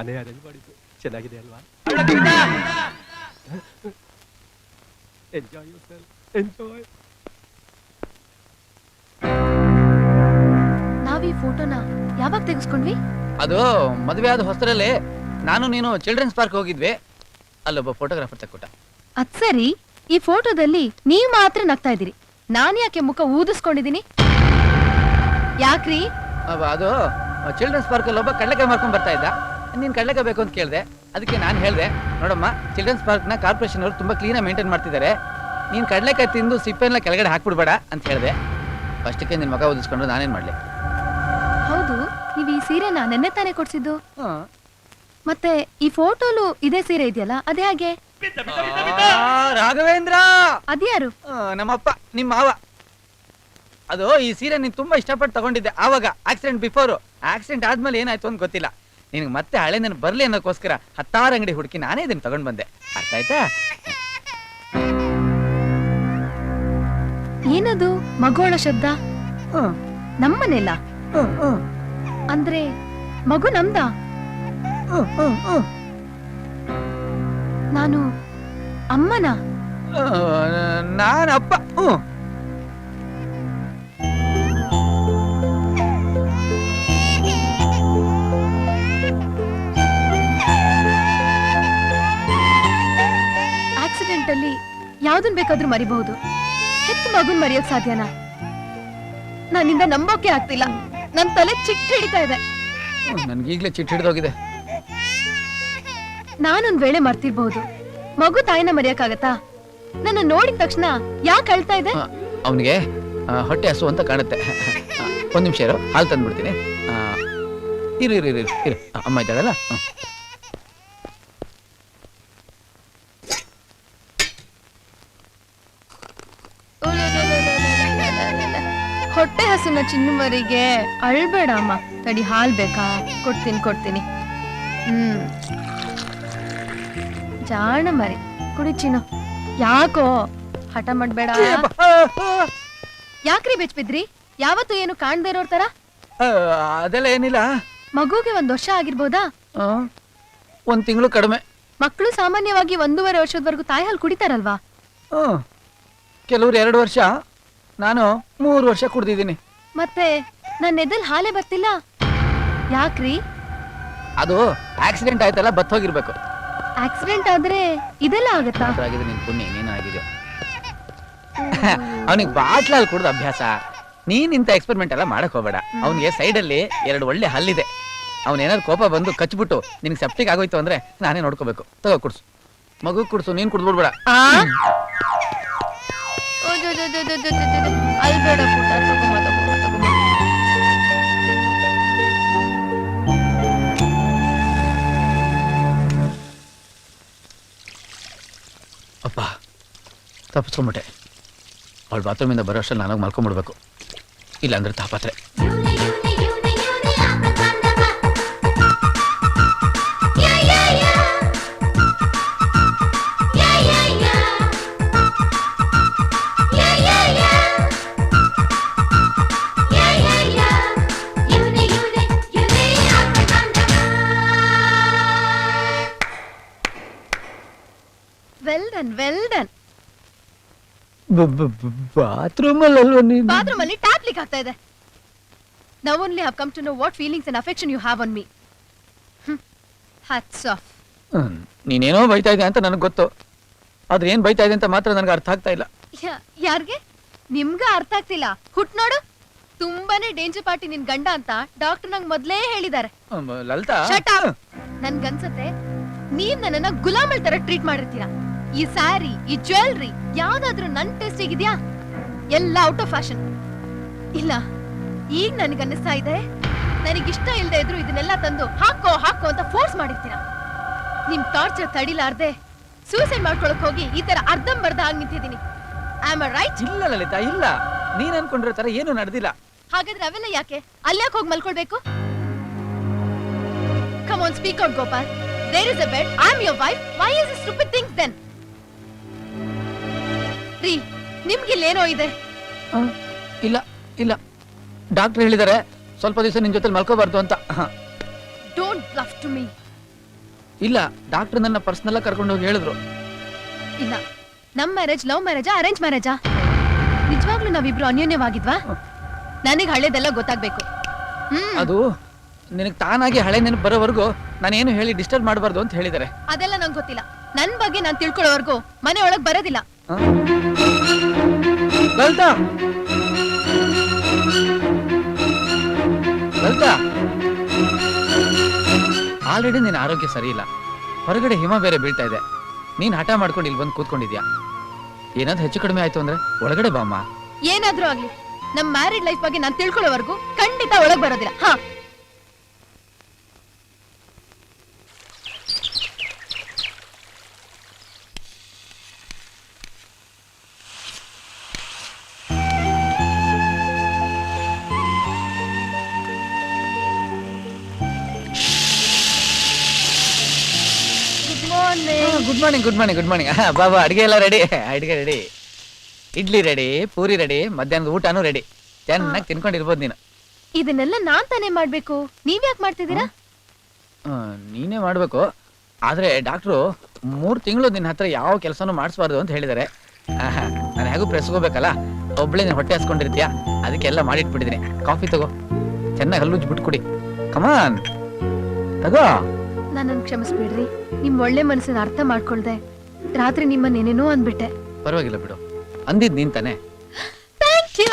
F: ನಾನೇ ಅರೇಂಜ್ ಮಾಡಿದ್ದು ಚೆನ್ನಾಗಿದೆ ಅಲ್ವಾ? ಎಂಜಾಯ್ ಎಂಜಾಯ್
C: ನಾವ್ ಈ ಫೋಟೋನ ಯಾವಾಗ ತೆಗೆಸ್ಕೊಂಡ್ವಿ?
H: ಅದು ಮದುವೆ ಆದ ಹೊಸರಲ್ಲಿ ನಾನು ನೀನು ಚಿಲ್ಡ್ರನ್ಸ್ ಪಾರ್ಕ್ ಹೋಗಿದ್ವಿ. ಅಲ್ಲೊಬ್ಬ ಫೋಟೋಗ್ರಾಫರ್ ತಕ್ಕೊಟ್ಟ.
C: ಅದ್ ಸರಿ. ಈ ಫೋಟೋದಲ್ಲಿ ನೀವ್ ಮಾತ್ರ ನಗ್ತಾ ಇದ್ದೀರಿ. ನಾನ್ ಯಾಕೆ ಮುಖ ಊದಿಸ್ಕೊಂಡಿದೀನಿ ಯಾಕ್ರಿ?
H: ಅವ ಅದು ಚಿಲ್ಡ್ರನ್ಸ್ ಪಾರ್ಕಲ್ಲಿ ಒಬ್ಬ ಕಡಲೆಕಾಯಿ ಮಾರ್ಕೊಂಡ್ ಬರ್ತಾ ಇದ್ದ. ನೀನ್ ಕಡಲೆಕಾಯಿ ಬೇಕು ಅಂತ ಕೇಳಿದೆ. ಅದಕ್ಕೆ ನಾನು ಹೇಳಿದೆ ನೋಡಮ್ಮ ಚಿಲ್ಡ್ರನ್ಸ್ ಪಾರ್ಕ್ನ ಕಾರ್ಪೊರೇಷನ್ ಅವರು ತುಂಬ ಕ್ಲೀನಾಗಿ ಮೇಂಟೈನ್ ಮಾಡ್ತಿದ್ದಾರೆ. ನೀನು ಕಡಲೆಕಾಯಿ ತಿಂದು ಸಿಪ್ಪೆಲ್ಲ ಕೆಳಗಡೆ ಹಾಕ್ಬಿಡ್ಬೇಡ ಅಂತ ಹೇಳಿದೆ. ಫಸ್ಟಿಗೆ ನಿನ್ನ ಮಗ ಓದಿಸ್ಕೊಂಡು ನಾನೇನು ಮಾಡಲಿ?
C: ಹೌದು ನೀವು ಈ ಸೀರೆನ ನೆನ್ನೆ ತಾನೇ ಕೊಡ್ಸಿದ್ದು? ಮತ್ತೆ ಈ ಫೋಟೋಲು ಇದೇ ಸೀರೆ ಇದೆಯಲ್ಲ ಅದೇ ಹಾಗೆ?
H: ರಾಘವೇಂದ್ರ!
C: ಅದ್ಯಾರು?
H: ಆ, ನಮ್ಮಪ್ಪ ನಿಮ್ಮ ಮಾವ. ಅದು ಈ ಸೀರೆ ನೀನ್ ತುಂಬಾ ಇಷ್ಟಪಟ್ಟು ತಗೊಂಡಿದ್ದೆ ಆವಾಗ ಆಕ್ಸಿಡೆಂಟ್ ಬಿಫೋರ್ ಆಕ್ಸಿಡೆಂಟ್ ಆದ್ಮೇಲೆ ಏನಾಯ್ತು ಅಂತ ಗೊತ್ತಿಲ್ಲ. ನಿನಗೆ ಮತ್ತೆ ಹಳೆ ನೆನ ಬರಲಿ ಅನ್ನೋಕ್ಕೋಸ್ಕರ ಹತ್ತಾರು ಅಂಗಡಿ ಹುಡುಕಿ ನಾನೇ ಇದನ್ನು ತಗೊಂಡು ಬಂದೆ. ಅರ್ಥ ಆಯ್ತಾ?
C: ಏನದು? ಮಗುವಳ ಶಬ್ದ? ನಮ್ಮನೆಲ್ಲ? ಅಂದ್ರೆ ಮಗು ನಮ್ದ. ನಾನು ಅಮ್ಮನ?
H: ನಾನಪ್ಪ ನಾನ್ ಅಪ್ಪ. ಹ್ಮ್.
C: ಆಕ್ಸಿಡೆಂಟ್ ಅಲ್ಲಿ ಯಾವ್ದನ್ ಬೇಕಾದ್ರೂ ಮರಿಬಹುದು. ಹೆತ್ತ ಮಗುನ್ ಮರೆಯೋಕ್ ಸಾಧ್ಯನಾ? ನನ್ನಿಂದ ನಂಬೋಕೆ ಆಗ್ತಿಲ್ಲ. ನನ್ ತಲೆ ಚಿಟ್ಟ ಹಿಡಿತಾ ಇದೆ.
H: ನನ್ಗೀಗ್ಲೇ ಚಿಟ್ ಹಿಡ್ದೋಗಿದೆ.
C: ನಾನೊಂದ್ ವೇಳೆ ಮರ್ತಿರ್ಬಹುದು ಮಗು ತಾಯಿನ ಮರೆಯಕ್ಕಾಗತ್ತಾ? ನನ್ನ ನೋಡಿದ ತಕ್ಷಣ ಯಾಕೆ ಅಳ್ತಾ ಇದೆ?
H: ಅವನಿಗೆ ಹೊಟ್ಟೆ ಹಸು ಅಂತ ಕಾಣುತ್ತೆ. ಒಂದ್ ನಿಮಿಷ ಇರೋ ಹಾಲು ತಂದ್ಬಿಡ್ತೀನಿ. ಆ, ಇರು ಇರು ಇರು ಇರು, ಇರು ಅಮ್ಮ ಇದ್ದಾಳಲ್ಲ? ಹ್ಮ್.
C: ಹಸುನ ಅಳ್ಬೇಡ ಅಮ್ಮ ತಡಿ ಹಾಲ್ ಬೇಕಾ? ಕೊಡ್ತೀನಿ ಕೊಡ್ತೀನಿ. ಹ್ಮ್. ಜಾಣ ಮರಿ ಕುಡಿ ಚಿನ್ನು. ಯಾಕೋ? ಹಠ ಮಾಡ್ಬೇಡ. ಯಾಕ್ರಿ ಬೆಚ್ಬಿದ್ರಿ ಯಾವತ್ತು ಏನು ಕಾಣ್ದೇ ಇರೋರ್ ತರ?
H: ಅದೆಲ್ಲ ಏನಿಲ್ಲ.
C: ಮಗುಗೆ ಒಂದ್ ವರ್ಷ ಆಗಿರ್ಬೋದಾ?
H: ಆ, ಒಂದ್ ತಿಂಗಳು ಕಡಿಮೆ.
C: ಮಕ್ಕಳು ಸಾಮಾನ್ಯವಾಗಿ ಒಂದೂವರೆ ವರ್ಷದವರೆಗೂ ತಾಯಿ ಹಾಲು ಕುಡಿತಾರಲ್ವಾ?
H: ಹ್ಮ್. ಕೆಲವ್ರು ಎರಡು ವರ್ಷ ನಾನು ಮೂರು ವರ್ಷ ಕುಡ್ದಿದ್ದೀನಿ.
C: ಮತ್ತೆ ನನ್ನ ಎದಲ್ ಹಾಲೆ ಬರ್ತಿಲ್ಲ? ಯಾಕ್ರಿ?
H: ಅದು ಆಕ್ಸಿಡೆಂಟ್ ಆಯ್ತಲ್ಲ ಬತ್ ಹೋಗಿರ್ಬೇಕು
C: ಆಕ್ಸಿಡೆಂಟ್ ಆದ್ರೆ ಇದೆಲ್ಲ ಆಗತ್ತಾ?
H: ಆಗಿದೆ ನಿನ್ ಪುಣ್ಯ ನೀನು ಆಗಿದೆ ಅವನಿಗೆ ಬಾಟ್ಲಲ್ಲಿ ಕುಡ್ದು ಅಭ್ಯಾಸ. ನೀನ್ ಇಂಥ ಎಕ್ಸ್ಪೆರಿಮೆಂಟ್ ಎಲ್ಲ ಮಾಡಕ್ ಹೋಗ್ಬೇಡ. ಅವನಿಗೆ ಸೈಡಲ್ಲಿ ಎರಡು ಒಳ್ಳೆ ಹಲ್ಲಿದೆ. ಅವನೇನಾದ್ರು ಕೋಪ ಬಂದು ಕಚ್ಬಿಟ್ಟು ನಿನ್ಗೆ ಸೆಪ್ಟಿಕ್ ಆಗೋಯ್ತು ಅಂದ್ರೆ ನಾನೇ ನೋಡ್ಕೋಬೇಕು. ತಗೋ ಕುಡ್ಸು. ಮಗು ಕುಡ್ಸು ನೀನ್ ಕುಡ್ದ್ಬಿಡ್ಬೇಡ.
C: ಅಲ್ಬೇಡ
H: ಅಪ್ಪ ತಪ್ಪಿಸ್ಕೊಂಬಿಟ್ಟೆ ಅವಳು ಬಾತ್ರೂಮಿಂದ ಬರೋ ನನಗೆ ಮಲ್ಕೊಂಬಿಡ್ಬೇಕು. ಇಲ್ಲಾಂದ್ರೆ ತಾಪತ್ರೆ. ಬಾತ್ರೂಮಲ್ಲಿ ಅಲ್ವಾ ನೀನು?
C: ಬಾತ್ರೂಮ್ ಅಲ್ಲಿ ಟ್ಯಾಪ್ ಲೀಕ್ ಆಗ್ತಾ ಇದೆ. Now only have come to know what feelings and affection you have on me hats off
H: hmm. ನೀನೇನೋ ಬೈತಾ ಇದೆ ಅಂತ ನನಗೆ ಗೊತ್ತು. ಆದ್ರೆ ಏನ್ ಬೈತಾ ಇದೆ ಅಂತ ಮಾತ್ರ ನನಗೆ ಅರ್ಥ ಆಗ್ತಾ ಇಲ್ಲ.
C: ಯಾರ್ಗೆ? ನಿಮ್ಗ ಅರ್ಥ ಆಗ್ತಿಲ್ಲ. ಹುಟ್ ನೋಡು. ತುಂಬಾನೇ ಡೇಂಜರ್ ಪಾರ್ಟಿ ನಿನ್ ಗಂಡ ಅಂತ ಡಾಕ್ಟರ್ ನಂಗ್ ಮೊದ್ಲೇ ಹೇಳಿದ್ದಾರೆ.
H: ಹ್ಮ್, ಲಲಿತಾ?
C: Shut up! ನನ್ಗನ್ಸತ್ತೆ ನೀವ್ ನನ್ನನ್ನ ಗುಲಾಮಲ್ ತರ ಟ್ರೀಟ್ ಮಾಡಿರ್ತೀರಾ? ಈ ಸ್ಯಾರಿ ಈ ಜ್ಯುವೆಲ್ರಿ ಯಾವ್ದಾದ್ರೂ ನನ್ ಟೇಸ್ಟ್ ಇದೆಯಾ ಎಲ್ಲ ಔಟ್ ಆಫ್ ಫ್ಯಾಷನ್ ಇಲ್ಲ ಈಗ ನನಗನ್ನಿಸ್ತಾ ಇದೆ. ನನಗಿಷ್ಟ ಇಲ್ಲದೆ ಇದ್ರು ಇದನ್ನೆಲ್ಲ ತಂದು ಹಾಕೋ ಹಾಕೋ ಅಂತ ಫೋರ್ಸ್ ಮಾಡಿರ್ತೀರ? ನಿಮ್ ಟಾರ್ಚರ್ ತಡಿಲಾರ್ದೆ ಸೂಸೈಡ್ ಮಾಡ್ಕೊಳಕ್ ಹೋಗಿ ಈ ತರ ಅರ್ಧಂಬರ್ಧ ಆಗಿ ನಿಂತಿದ್ದೀನಿ. ಆಮ್ ರೈಟ್
H: ಇಲ್ಲ ಲಲಿತಾ ಇಲ್ಲ. ನೀನ್ ಅನ್ಕೊಂಡಿರೋ ತರ ಏನು ನಡೆದಿಲ್ಲ.
C: ಹಾಗಾದ್ರೆ ಅವೆಲ್ಲ ಯಾಕೆ? ಅಲ್ಲಿಯಾಕೆ ಹೋಗಿ ಮಲ್ಕೊಳ್ಬೇಕು? Come on speak out Gopal there is a bed I am your wife why is stupid things then ರೀ ನಿಮ್ಗಿಲ್ಲೇನೋ ಇದೆ?
H: ಇಲ್ಲ ಇಲ್ಲ. ಡಾಕ್ಟರ್ ಹೇಳಿದಾರೆ ಸ್ವಲ್ಪ ದಿವಸ ನಿನ್ ಜೊತೆ ಮಲ್ಕೋಬಾರ್ದು ಅಂತ. ಹ.
C: ಡೋಂಟ್ ಬ್ಲಫ್ ಟು ಮೀ
H: ಇಲ್ಲ ಡಾಕ್ಟರ್ ನನ್ನ ಪರ್ಸನಲ್ ಕರ್ಕೊಂಡು ಹೋಗಿ ಹೇಳಿದ್ರು.
C: ಇಲ್ಲ ನಮ್ ಮ್ಯಾರೇಜ್ ಲವ್ ಮ್ಯಾರೇಜಾ ಅರೇಂಜ್ ಮ್ಯಾರೇಜಾ? ನಿಜವಾಗ್ಲೂ ನಾವಿಬ್ರು ಅನ್ಯೋನ್ಯವಾಗಿದ್ವಾ? ನನಗೆ ಹಳೇದೆಲ್ಲ ಗೊತ್ತಾಗ್ಬೇಕು. ಹ್ಮ್.
H: ಅದು ನಿನಗೆ ತಾನಾಗಿ ಹಳೆ ನೆನಪು ಬರೋವರೆಗೂ ನಾನೇನು ಹೇಳಿ ಡಿಸ್ಟರ್ಬ್ ಮಾಡಬಾರ್ದು ಅಂತ ಹೇಳಿದ್ದಾರೆ.
C: ಅದೆಲ್ಲ ನಂಗೆ ಗೊತ್ತಿಲ್ಲ. ನನ್ ಬಗ್ಗೆ ನಾನ್ ತಿಳ್ಕೊಳ್ಳೋವರೆಗೂ ಮನೆ ಒಳಗ್ ಬರೋದಿಲ್ಲ?
H: ಲಲಿತಾ. ಲಲಿತಾ. ಆಲ್ರೆಡಿ ನಿನ್ನ ಆರೋಗ್ಯ ಸರಿ ಇಲ್ಲ ಹೊರಗಡೆ ಹಿಮ ಬೇರೆ ಬೀಳ್ತಾ ಇದೆ. ನೀನ್ ಹಠ ಮಾಡ್ಕೊಂಡು ಇಲ್ಲಿ ಬಂದು ಕೂತ್ಕೊಂಡಿದ್ಯಾ? ಏನಾದ್ರು ಹೆಚ್ಚು ಕಡಿಮೆ ಆಯ್ತು ಅಂದ್ರೆ ಒಳಗಡೆ ಬಾಮ್ಮ.
C: ಏನಾದ್ರೂ ಆಗ್ಲಿ. ನಮ್ ಮ್ಯಾರಿಡ್ ಲೈಫ್ ಬಗ್ಗೆ ನಾನು ತಿಳ್ಕೊಳ್ಳೋವರೆಗೂ ಖಂಡಿತ ಒಳಗ್ ಬರೋದಿಲ್ಲ. ಹಾ. Morning
H: good morning good morning ಬಾಬಾ ಅಡಿಗೆ ಎಲ್ಲ ರೆಡಿ ಅಡಿಗೆ ready idli ready puri ready ಮಧ್ಯಾಹ್ನದ ಊಟನೂ ರೆಡಿ ಚೆನ್ನಾಗಿ ತಿನ್ಕೊಂಡಿರ್ಬೋದು ನೀನು.
C: ಇದನ್ನೆಲ್ಲ ನಾನ್ ತಾನೇ ಮಾಡ್ಬೇಕು. ನೀವ್ಯಾಕ್ ಮಾಡ್ತಿದ್ದೀರಾ?
H: ಆ, ನೀನೇ ಮಾಡ್ಬೇಕು. ಆದ್ರೆ ಡಾಕ್ಟ್ರು ಮೂರ್ ತಿಂಗಳು ನಿನ್ನ ಹತ್ರ ಯಾವ ಕೆಲಸನೂ ಮಾಡಿಸ್ಬಾರ್ದು ಅಂತ ಹೇಳಿದಾರೆ. ನಾನು ಹೇಗೂ ಪ್ರೆಸ್ ಹೋಗ್ಬೇಕಲ್ಲ ಒಬ್ಳೆ ನೀನು ಹೊಟ್ಟೆ ಹಸ್ಕೊಂಡಿರ್ತೀಯ? ಅದಕ್ಕೆಲ್ಲ ಮಾಡಿಟ್ಬಿಟ್ಟಿದ್ದೀನಿ ಕಾಫಿ ತಗೋ. ಚೆನ್ನಾಗಿ ಹಲ್ಲುಜ್ಜಿ ಬಿಟ್ಕೊಡಿ ಕುಡಿ ಕಮಾನ್ ತಗೋ.
C: ನನ್ನನ್ನು ಕ್ಷಮಿಸ್ಬಿಡ್ರಿ. ನಿಮ್ ಒಳ್ಳೆ ಮನಸ್ಸನ್ನ ಅರ್ಥ ಮಾಡ್ಕೊಳ್ದೆ. ರಾತ್ರಿ ನಿಮ್ಮನ್ನ ಏನೇನೋ ಅಂದ್ಬಿಟ್ಟೆ.
H: ಪರವಾಗಿಲ್ಲ ಬಿಡು. ಅಂದಿದ್ ನೀನ್ ತಾನೆ.
C: ಥ್ಯಾಂಕ್ ಯು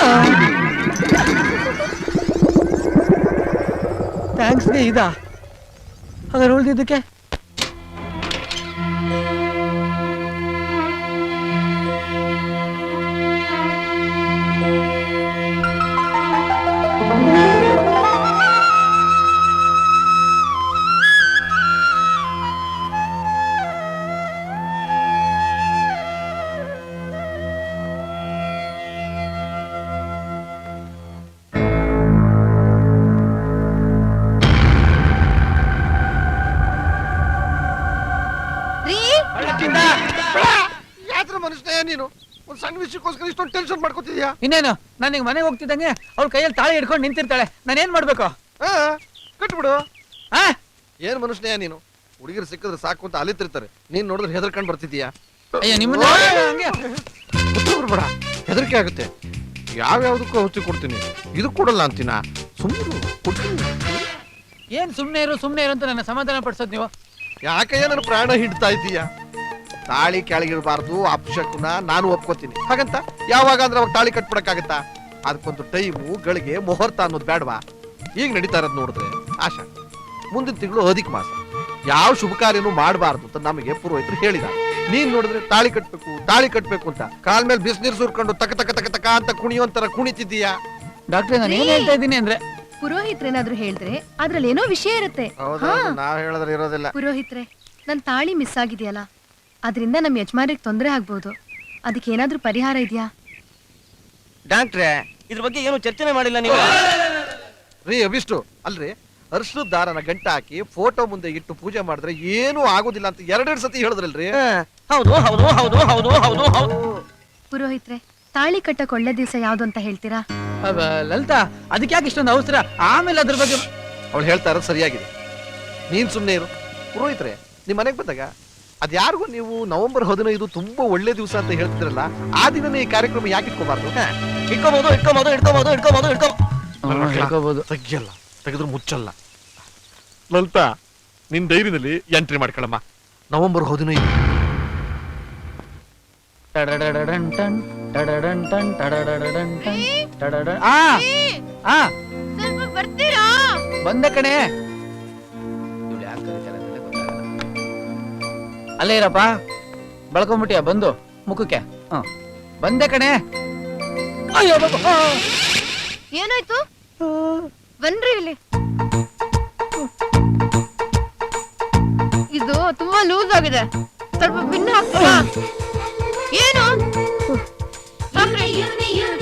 H: ಉಳ್ದಿದ್ದಕ್ಕೆ ಇದಾ ಹಾಗಾದ್ರೆ ಉಳಿದಿದ್ದಕ್ಕೆ?
B: ಮನುಷ್ಯ ನೀನು? ಒಂದ್ ಸಣ್ಣ ವಿಷಯಕ್ಕೋಸ್ಕರ ಇಷ್ಟೊಂದು ಟೆನ್ಷನ್ ಮಾಡ್ಕೋತಿದ್ಯಾ?
H: ಇನ್ನೇನು? ನಾನು ಈಗ ಮನೆಗೆ ಹೋಗ್ತಿದ್ದಂಗೆ ಅವ್ಳ ಕೈಯಲ್ಲಿ ತಾಳಿ ಹಿಡ್ಕೊಂಡು ನಿಂತಿರ್ತಾಳೆ. ನಾನು ಏನ್ ಮಾಡ್ಬೇಕು?
B: ಹಾ ಕಟ್ಬಿಡು.
H: ಆ?
B: ಏನ್ ಮನುಷ್ಯ ನೀನು? ಹುಡುಗಿರು ಸಿಕ್ಕಿದ್ರೆ ಸಾಕು ಅಂತ ಅಲಿತಿರ್ತಾರೆ. ನೀನ್ ನೋಡಿದ್ರೆ ಹೆದರ್ಕೊಂಡು ಬರ್ತಿದ್ಯಾ
H: ಅಯ್ಯೋ ನಿಮ್ಮನ್ನ ಹಂಗೆ
B: ಬರ್ಬೇಡ ಹೆದರಿಕೆ ಆಗುತ್ತೆ. ಯಾವ್ಯಾವ್ದಕ್ಕೂ ಔಷಧಿ ಕೊಡ್ತೀನಿ. ಇದು ಕೊಡಲ್ಲ ಅಂತೀನ? ಸುಮ್ಮನೆ ಕೊಡ್ತೀನಿ.
H: ಏನ್ ಸುಮ್ನೆ ಇರು ಸುಮ್ನೆ ಇರು ಅಂತ ನನ್ನ ಸಮಾಧಾನ ಪಡಿಸೋದು ನೀವು?
B: ಯಾಕಯ್ಯ ನನ್ನ ಪ್ರಾಣ ಹಿಡ್ತಾ ಇದ್ದೀಯ? ತಾಳಿ ಕೆಳಗಿರಬಾರ್ದು ಅಪಶಕುನ ನಾನು ಒಪ್ಕೋತೀನಿ. ಹಾಗಂತ? ಯಾವಾಗ ಅಂದ್ರೆ ಅವಾಗ ತಾಳಿ ಕಟ್ಬಿಡಕ್ಕಾಗತ್ತಾ? ಅದಕ್ಕೊಂದು ಟೈಮು ಗಳಿಗೆ ಮುಹೂರ್ತ ಅನ್ನೋದು ಬೇಡವಾ? ಈಗ ನಡೀತಾ ಇರೋದು ನೋಡಿದ್ರೆ ಆಶಾ. ಮುಂದಿನ ತಿಂಗಳು ಅಧಿಕ ಮಾಸ. ಯಾವ ಶುಭ ಕಾರ್ಯನೂ ಮಾಡಬಾರ್ದು ಅಂತ ನಮಗೆ ಪುರೋಹಿತರು ಹೇಳಿದ ನೀನ್ ನೋಡಿದ್ರೆ ತಾಳಿ ಕಟ್ಬೇಕು ತಾಳಿ ಕಟ್ಬೇಕು ಅಂತ. ಕಾಲ್ ಮೇಲೆ ಬಿಸಿನೀರು ಸುರ್ಕೊಂಡು ತಕ ತಕ ತಕ ತಕ ಅಂತ ಕುಣಿಯೋಂತರ ಕುಣಿತಿದ್ದೀಯಾ?
H: ಡಾಕ್ಟ್ರೆ ನಾನು ಏನ್ ಹೇಳ್ತಾ ಇದ್ದೀನಿ ಅಂದ್ರೆ
C: ಪುರೋಹಿತ್ರೇನಾದ್ರೂ ಹೇಳಿದ್ರೆ ಅದ್ರಲ್ಲಿ ಏನೋ ವಿಷಯ ಇರುತ್ತೆ. ಹಾ.
B: ನಾವ್ ಹೇಳಿದ್ರೆ ಇರೋದಿಲ್ಲ.
C: ಪುರೋಹಿತ್ರೆ ನನ್ ತಾಳಿ ಮಿಸ್ ಆಗಿದೆಯಲ್ಲ? ಅದರಿಂದ ನಮ್ಮ ಯಜಮಾನ್ರಿಗೆ ತೊಂದರೆ ಆಗ್ಬೋದು. ಅದಕ್ಕೆ ಏನಾದರೂ ಪರಿಹಾರ ಇದೆಯಾ?
A: ಡಾಕ್ಟ್ರೆ ಇದ್ರ ಬಗ್ಗೆ ಏನು ಚರ್ಚೆನೆ ಮಾಡಿಲ್ಲ ನೀವು.
B: ರೀ ಅಭಿಷ್ಟು ಅಲ್ರಿ ಅರ್ಶದ ದಾರನ ಗಂಟ ಹಾಕಿ ಫೋಟೋ ಮುಂದೆ ಇಟ್ಟು ಪೂಜೆ ಮಾಡಿದ್ರೆ ಏನೂ ಆಗೋದಿಲ್ಲ ಅಂತ ಎರಡೆರಡು ಸತಿ ಹೇಳಿದ್ರಲ್ರಿ?
A: ಹಾ, ಹೌದು ಹೌದು ಹೌದು ಹೌದು ಹೌದು ಹೌದು.
C: ಪುರೋಹಿತ್ರೆ ತಾಳಿ ಕಟ್ಟಕ್ ಒಳ್ಳೆ ದಿವಸ ಯಾವ್ದು ಅಂತ ಹೇಳ್ತೀರಾ?
H: ಅಬ್ಬ, ಲಲಿತಾ ಅದಕ್ಕೆ ಯಾಕೆ ಇಷ್ಟೊಂದು ಅವಸರ? ಆಮೇಲೆ ಅದ್ರ ಬಗ್ಗೆ
B: ಅವಳು ಹೇಳ್ತಾ ಇರೋದು ಸರಿಯಾಗಿದೆ. ನೀನ್ ಸುಮ್ಮನೆ ಇರು. ಪುರೋಹಿತ್ರೆ ನಿಮ್ಮ ಮನೆಗೆ ಬಂದಾಗ ಅದ್ಯಾರಿಗೂ ನೀವು ನವೆಂಬರ್ ಹದಿನೈದು ತುಂಬಾ ಒಳ್ಳೆ ದಿವಸ ಅಂತ ಹೇಳ್ತಿದ್ರಲ್ಲ ಆ ದಿನನೇ ಈ ಕಾರ್ಯಕ್ರಮ ಯಾಕೆ ಇಟ್ಕೋಬಾರ್ದು?
A: ಇಟ್ಕೋಬಹುದು ಇಟ್ಕೋಬಹುದು ಇಟ್ಕೋಬಹುದು ಇಟ್ಕೋಬಹುದು ಇಟ್ಕೋ
H: ಹ್ಮ್, ಹೇಳ್ಕೋಬೋದು
B: ತೆಗಿಯಲ್ಲ ತೆಗೆದ್ರು ಮುಚ್ಚಲ್ಲ. ಲಲಿತಾ ನಿನ್ ಡೈರಿನಲ್ಲಿ ಎಂಟ್ರಿ ಮಾಡ್ಕೊಳಮ್ಮ ನವೆಂಬರ್ ಹದಿನೈದು.
H: ಟಡಡಡಡನ್ ಟನ್, ಟಡಡನ್ ಟನ್, ಟಡಡಡಡನ್ ಟನ್, ಟಡಡ- ಆ ಆ
C: ಸ್ವಲ್ಪ ಬರ್ತೀರಾ
H: ಬಂದೆ ಕಣೆ ಅಲ್ಲೇ ಇರಪ್ಪ. ಬಳ್ಕೊಂಬಿಟ್ಟಿಯ ಬಂದು. ಮುಖಕ್ಕೆ. ಹ. ಬಂದೆ ಕಣೆ. ಅಯ್ಯೋ ಬಾಬಾ. ಆ.
C: ಏನಾಯ್ತು? ಬನ್ರಿ ಇಲ್ಲಿ. ಇದು ತುಂಬಾ ಲೂಸ್ ಆಗಿದೆ. ಸ್ವಲ್ಪ ಭಿನ್ನ ಹಾಕ್ತೀರಾ? ಏನು?
D: ಯೂನಿ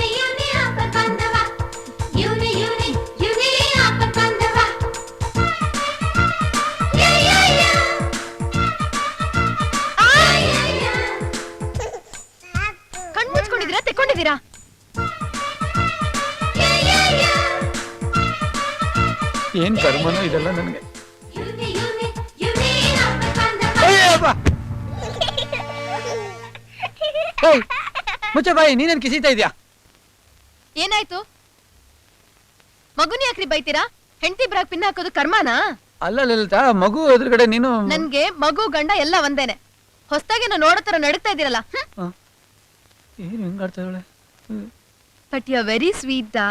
H: ಏನ್ ಕರ್ಮನೋ ಇದೆಲ್ಲ ನನಗೆ. ಮುಚ್ಚ ಬಾಯಿ ನೀನೇನ್ ಕಿಸಿತಾ ಇದ್ಯಾ?
C: ಏನಾಯ್ತು? ಮಗುನ ಯಾಕ್ರಿ ಬೈತೀರಾ? ಹೆಂಡತಿ ಬ್ರಾಗ್ ಪಿನ್ ಹಾಕೋದು ಕರ್ಮನಾ?
H: ಅಲ್ಲ ಲಲಿತಾ ಮಗು ಎದುರುಗಡೆ ನೀನು
C: ನನ್ಗೆ ಮಗು ಗಂಡ ಎಲ್ಲ ಒಂದೇನೆ. ಹೊಸದಾಗಿ ನಾನು ನೋಡೋ ತರ ನಡೀತಾ ಇದೀರಲ್ಲ ಹ್ಮ್.
H: ಏನು ಹೆಂಗಾಡ್ತಾ ಇವಳೆ
C: ಬಟ್ ಯು ವೆರಿ ಸ್ವೀಟ್ ದಾ?